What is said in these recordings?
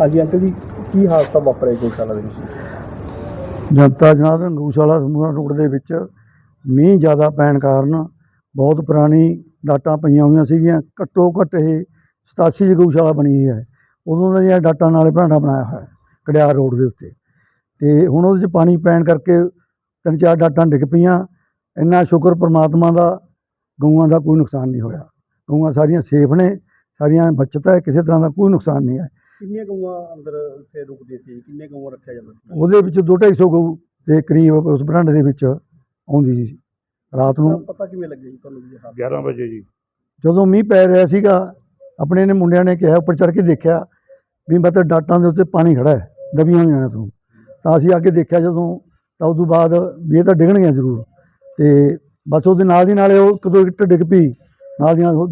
ਹਾਂਜੀ ਅੰਕਲ ਜੀ ਕੀ ਹਾਦਸਾ ਵਾਪਰਿਆ ਗਊਸ਼ਾਲਾ ਦੇ ਵਿੱਚ? ਜਨਤਾ ਜਨਾਰਦਨ ਗਊਸ਼ਾਲਾ ਸਮੂਹ ਰੋਡ ਦੇ ਵਿੱਚ ਮੀਂਹ ਜ਼ਿਆਦਾ ਪੈਣ ਕਾਰਨ ਬਹੁਤ ਪੁਰਾਣੀ ਡਾਟਾਂ ਪਈਆਂ ਹੋਈਆਂ ਸੀਗੀਆਂ। ਘੱਟੋ ਘੱਟ ਇਹ 87 ਚ ਗਊਸ਼ਾਲਾ ਬਣੀ ਹੋਈ ਹੈ। ਉਦੋਂ ਦਾ ਇਹ ਡਾਟਾ ਨਾਲੇ ਭਰਾਂਡਾ ਬਣਾਇਆ ਹੋਇਆ ਹੈ, ਕੜਿਆਲ ਰੋਡ ਦੇ ਉੱਤੇ। ਤੇ ਹੁਣ ਉਹਦੇ 'ਚ ਪਾਣੀ ਪੈਣ ਕਰਕੇ ਤਿੰਨ ਚਾਰ ਡਾਟਾਂ ਡਿੱਗ ਪਈਆਂ। ਇੰਨਾ ਸ਼ੁਕਰ ਪ੍ਰਮਾਤਮਾ ਦਾ ਗਊਆਂ ਦਾ ਕੋਈ ਨੁਕਸਾਨ ਨਹੀਂ ਹੋਇਆ। ਗਊਆਂ ਸਾਰੀਆਂ ਸੇਫ ਨੇ ਸਾਰੀਆਂ ਬਚਤ ਹੈ ਕਿਸੇ ਤਰ੍ਹਾਂ ਦਾ ਕੋਈ ਨੁਕਸਾਨ ਨਹੀਂ ਹੈ। ਕਿੰਨੀਆਂ ਗਊਆਂ ਅੰਦਰ ਇੱਥੇ ਰੁਕਦੇ ਸੀ? ਕਿੰਨੇ ਗਊਆਂ ਰੱਖਿਆ ਜਾਂਦਾ ਸੀ? ਉਹਦੇ ਵਿੱਚ ਦੋ ਢਾਈ ਸੌ ਗਊ ਦੇ ਕਰੀਬ ਉਸ ਬਰਾਂਡੇ ਦੇ ਵਿੱਚ ਆਉਂਦੀ ਸੀ। ਰਾਤ ਨੂੰ ਪਤਾ ਕਿਵੇਂ ਲੱਗਿਆ ਜੀ ਤੁਹਾਨੂੰ ਹਾਦਸਾ? 11 ਵਜੇ ਜੀ। ਜਦੋਂ ਮੀਂਹ ਪੈ ਰਿਹਾ ਸੀਗਾ ਆਪਣੇ ਨੇ ਮੁੰਡਿਆਂ ਨੇ ਕਿਹਾ ਉੱਪਰ ਚੜ੍ਹ ਕੇ ਦੇਖਿਆ ਵੀ ਮਤਲਬ ਡਾਟਾਂ ਦੇ ਉੱਤੇ ਪਾਣੀ ਖੜਾ ਹੈ ਦਬੀਆਂ ਹੋਈਆਂ ਨੇ ਤੋਂ ਤਾਂ ਅਸੀਂ ਆ ਕੇ ਦੇਖਿਆ ਜਦੋਂ ਤਾਂ ਉਦੋਂ ਬਾਅਦ ਵੀ ਇਹ ਤਾਂ ਡਿੱਗਣਗੀਆਂ ਜ਼ਰੂਰ। ਤੇ ਬਸ ਉਹਦੇ ਨਾਲ ਦੀ ਨਾਲੇ ਉਹ ਇੱਕ ਦੋ ਇੱਟ ਡਿੱਗ ਪਈ। ਨਾਲ ਦੀਆਂ ਦੋ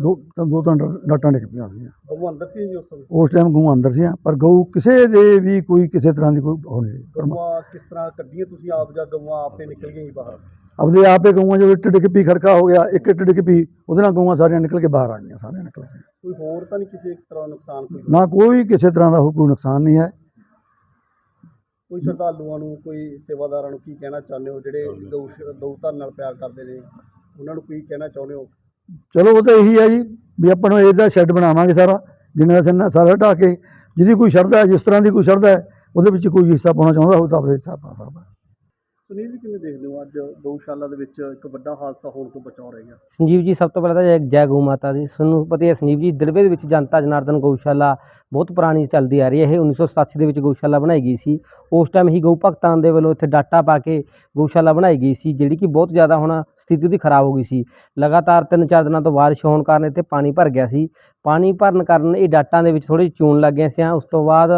ਦੋ ਤਾਂ ਡਾਟਾਂ ਡਿੱਗ ਪਈਆਂ ਸੀਗੀਆਂ। ਗਊ ਅੰਦਰ ਸੀ ਜੀ ਉਸ ਸਮੇਂ? ਉਸ ਟਾਈਮ ਗਊ ਅੰਦਰ ਸੀ ਪਰ ਗਊ ਕਿਸੇ ਦੇ ਵੀ ਕੋਈ ਕਿਸੇ ਤਰ੍ਹਾਂ ਦੀ ਕੋਈ ਉਹ ਨਹੀਂ ਗਊਆਂ ਕਿਸ ਤਰ੍ਹਾਂ ਕੱਢੀਆਂ ਤੁਸੀਂ ਆਪ ਜਾਂ ਗਊਆਂ ਆਪੇ ਨਿਕਲ ਗਈਆਂ ਜੀ ਬਾਹਰ? ਆਪਦੇ ਆਪੇ ਗਊਆਂ ਜਦੋਂ ਇੱਟ ਡਿੱਗ ਪਈ ਖੜਕਾ ਹੋ ਗਿਆ ਇੱਕ ਇੱਟ ਡਿੱਗ ਪਈ ਉਹਦੇ ਨਾਲ ਗਊਆਂ ਸਾਰੀਆਂ ਨਿਕਲ ਕੇ ਬਾਹਰ ਆ ਗਈਆਂ ਸਾਰੀਆਂ ਨਿਕਲ ਕੇ ਕੋਈ ਹੋਰ ਤਾਂ ਨਹੀਂ ਕਿਸੇ ਇੱਕ ਤਰ੍ਹਾਂ ਦਾ ਨੁਕਸਾਨ ਕੋਈ? ਨਾ ਕੋਈ ਕਿਸੇ ਤਰ੍ਹਾਂ ਦਾ ਕੋਈ ਨੁਕਸਾਨ ਨਹੀਂ ਹੈ। ਕੋਈ ਸ਼ਰਧਾਲੂਆਂ ਨੂੰ ਕੋਈ ਸੇਵਾਦਾਰਾਂ ਨੂੰ ਕੀ ਕਹਿਣਾ ਚਾਹੁੰਦੇ ਹੋ ਜਿਹੜੇ ਗਊ ਗਊ ਧਨ ਨਾਲ ਪਿਆਰ ਕਰਦੇ ਨੇ? ਉਹਨਾਂ ਨੂੰ ਕੀ ਕਹਿਣਾ ਚਾਹੁੰਦੇ ਹੋ? ਚਲੋ ਉਹ ਤਾਂ ਇਹੀ ਹੈ ਜੀ ਵੀ ਆਪਾਂ ਨੂੰ ਇਹਦਾ ਸ਼ੈੱਡ ਬਣਾਵਾਂਗੇ ਸਾਰਾ, ਜਿੰਨਾ ਦਾ ਸਿੰਨਾ ਸਾਰਾ ਢਾਹ ਕੇ, ਜਿਹਦੀ ਕੋਈ ਸ਼ਰਧਾ ਹੈ, ਜਿਸ ਤਰ੍ਹਾਂ ਦੀ ਕੋਈ ਸ਼ਰਧਾ ਹੈ, ਉਹਦੇ ਵਿੱਚ ਕੋਈ ਹਿੱਸਾ ਪਾਉਣਾ ਚਾਹੁੰਦਾ ਉਹ ਤਾਂ ਆਪਣੇ ਹਿੱਸਾ ਪਾ ਸਕਦਾ ਸੁਨੀਲ ਜੀ ਕਿਵੇਂ ਦੇਖਦੇ ਹੋ? ਅੱਜ ਗਊਸ਼ਾਲਾ ਦੇ ਵਿੱਚ ਇੱਕ ਵੱਡਾ ਹਾਦਸਾ ਹੋਣ ਤੋਂ ਬਚਾਉ ਰਹਿ ਗਿਆ ਸੰਜੀਵ ਜੀ, ਸਭ ਤੋਂ ਪਹਿਲਾਂ ਤਾਂ ਜੈ- ਜੈ ਗਊ ਮਾਤਾ ਦੀ। ਤੁਹਾਨੂੰ ਪਤਾ ਹੈ ਸੰਜੀਵ ਜੀ ਦੜਬੇ ਦੇ ਵਿੱਚ ਜਨਤਾ ਜਨਾਰਦਨ ਗਊਸ਼ਾਲਾ ਬਹੁਤ ਪੁਰਾਣੀ ਚੱਲਦੀ ਆ ਰਹੀ ਹੈ। ਇਹ 1987 ਦੇ ਵਿੱਚ ਗਊਸ਼ਾਲਾ ਬਣਾਈ ਗਈ ਸੀ। ਉਸ ਟਾਈਮ ਹੀ ਗਊ ਭਗਤਾਂ ਦੇ ਵੱਲੋਂ ਇੱਥੇ ਡਾਟਾ ਪਾ ਕੇ ਗਊਸ਼ਾਲਾ ਬਣਾਈ ਗਈ ਸੀ, ਜਿਹੜੀ ਕਿ ਬਹੁਤ ਜ਼ਿਆਦਾ ਹੁਣ ਸਥਿਤੀ ਉਹਦੀ ਖਰਾਬ ਹੋ ਗਈ ਸੀ। ਲਗਾਤਾਰ ਤਿੰਨ ਚਾਰ ਦਿਨਾਂ ਤੋਂ ਬਾਰਿਸ਼ ਹੋਣ ਕਾਰਨ ਇੱਥੇ ਪਾਣੀ ਭਰ ਗਿਆ ਸੀ। ਪਾਣੀ ਭਰਨ ਕਾਰਨ ਇਹ ਡਾਟਾਂ ਦੇ ਵਿੱਚ ਥੋੜੀ ਚੂਨ ਲੱਗ ਗਈਆਂ ਸੀ ਉਸ ਤੋਂ ਬਾਅਦ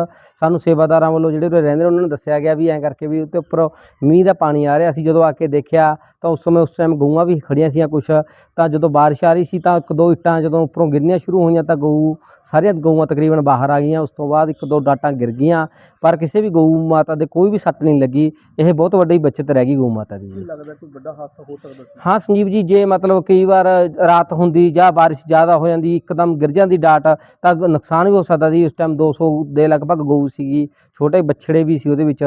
ਸਾਨੂੰ ਸੇਵਾਦਾਰਾਂ ਵੱਲੋਂ ਜਿਹੜੇ ਉਰੇ ਰਹਿੰਦੇ ਉਹਨਾਂ ਨੂੰ ਦੱਸਿਆ ਗਿਆ ਵੀ ਐਂ ਕਰਕੇ ਵੀ ਉੱਤੇ ਉੱਪਰ ਮੀਂਹ ਦਾ ਪਾਣੀ ਆ ਰਿਹਾ ਸੀ। ਜਦੋਂ ਆ ਕੇ ਦੇਖਿਆ ਤਾਂ ਉਸ ਸਮੇਂ ਉਸ ਟਾਈਮ ਗਊਆਂ ਵੀ ਖੜੀਆਂ ਸੀਆਂ ਕੁਛ। ਤਾਂ ਜਦੋਂ ਬਾਰਿਸ਼ ਆ ਰਹੀ ਸੀ ਤਾਂ ਇੱਕ ਦੋ ਇੱਟਾਂ ਜਦੋਂ ਉੱਪਰੋਂ ਗਿਰਨੀਆਂ ਸ਼ੁਰੂ ਹੋਈਆਂ ਤਾਂ ਗਊ ਸਾਰੀਆਂ ਗਊਆਂ ਤਕਰੀਬਨ ਬਾਹਰ ਆ ਗਈਆਂ। ਉਸ ਤੋਂ ਬਾਅਦ ਇੱਕ ਦੋ ਡਾਟਾਂ ਗਿਰ ਗਈਆਂ। ਪਰ ਕਿਸੇ ਵੀ ਗਊ ਮਾਤਾ ਦੇ ਕੋਈ ਵੀ ਸੱਟ ਨਹੀਂ ਲੱਗੀ। ਇਹ ਬਹੁਤ ਵੱਡੀ ਬਚਤ ਰਹਿ ਗਈ ਗਊ ਮਾਤਾ ਦੀ। ਲੱਗਦਾ ਕੋਈ ਵੱਡਾ ਹਾਦਸਾ ਹੋ ਸਕਦਾ ਹਾਂ ਸੰਜੀਵ ਜੀ ਜੇ ਮਤਲਬ ਕਈ ਵਾਰ ਰਾਤ ਹੁੰਦੀ ਜਾਂ ਬਾਰਿਸ਼ ਜ਼ਿਆਦਾ ਹੋ ਜਾਂਦੀ ਇੱਕਦਮ ਗਿਰ ਦੀ ਡਾਟ ਤਾਂ ਨੁਕਸਾਨ ਵੀ ਹੋ ਸਕਦਾ ਸੀ। ਉਸ ਟਾਈਮ 200 ਦੇ ਲਗਭਗ ਗਊ ਸੀਗੀ, ਛੋਟੇ ਬੱਛੜੇ ਵੀ ਸੀ ਉਹਦੇ ਵਿੱਚ।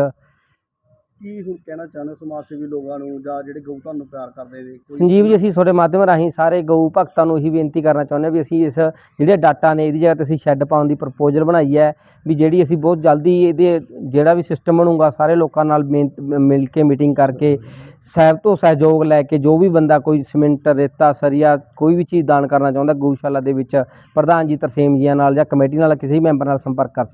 ਕੀ ਹੁਣ ਕਹਿਣਾ ਚਾਹੁੰਦੇ ਹੋ ਸਮਾਜ ਸੇਵੀ ਲੋਕਾਂ ਨੂੰ ਜਾਂ ਜਿਹੜੇ ਗਊ ਧਨ ਨੂੰ ਪਿਆਰ ਕਰਦੇ ਨੇ? ਕੋਈ ਸੰਜੀਵ ਜੀ ਅਸੀਂ ਤੁਹਾਡੇ ਮਾਧਿਅਮ ਰਾਹੀਂ ਸਾਰੇ ਗਊ ਭਗਤਾਂ ਨੂੰ ਇਹੀ ਬੇਨਤੀ ਕਰਨਾ ਚਾਹੁੰਦੇ ਹਾਂ ਵੀ ਅਸੀਂ ਇਸ ਜਿਹੜੇ ਡਾਟਾ ਨੇ ਇਹਦੀ ਜਗ੍ਹਾ ਤੇ ਅਸੀਂ ਸ਼ੈੱਡ ਪਾਉਣ ਦੀ ਪ੍ਰਪੋਜ਼ਲ ਬਣਾਈ ਹੈ ਵੀ ਜਿਹੜੀ ਅਸੀਂ ਬਹੁਤ ਜਲਦੀ ਇਹਦੇ ਜਿਹੜਾ ਵੀ ਸਿਸਟਮ ਬਣੂਗਾ ਸਾਰੇ ਲੋਕਾਂ ਨਾਲ ਮੇਨ- ਮ- ਮਿਲ ਕੇ ਮੀਟਿੰਗ ਕਰਕੇ ਸਹਿਬ ਤੋਂ ਸਹਿਯੋਗ ਲੈ ਕੇ ਜੋ ਵੀ ਬੰਦਾ ਕੋਈ ਸਿਮੈਂਟ ਰੇਤਾ ਸਰੀਆ ਕੋਈ ਵੀ ਚੀਜ਼ ਦਾਨ ਕਰਨਾ ਚਾਹੁੰਦਾ ਗਊਸ਼ਾਲਾ ਦੇ ਵਿੱਚ ਪ੍ਰਧਾਨ ਜੀ ਤਰਸੇਮ ਜੀਆਂ ਨਾਲ ਜਾਂ ਕਮੇਟੀ ਨਾਲ ਕਿਸੇ ਵੀ ਮੈਂਬਰ ਨਾਲ ਸੰਪਰਕ ਕਰ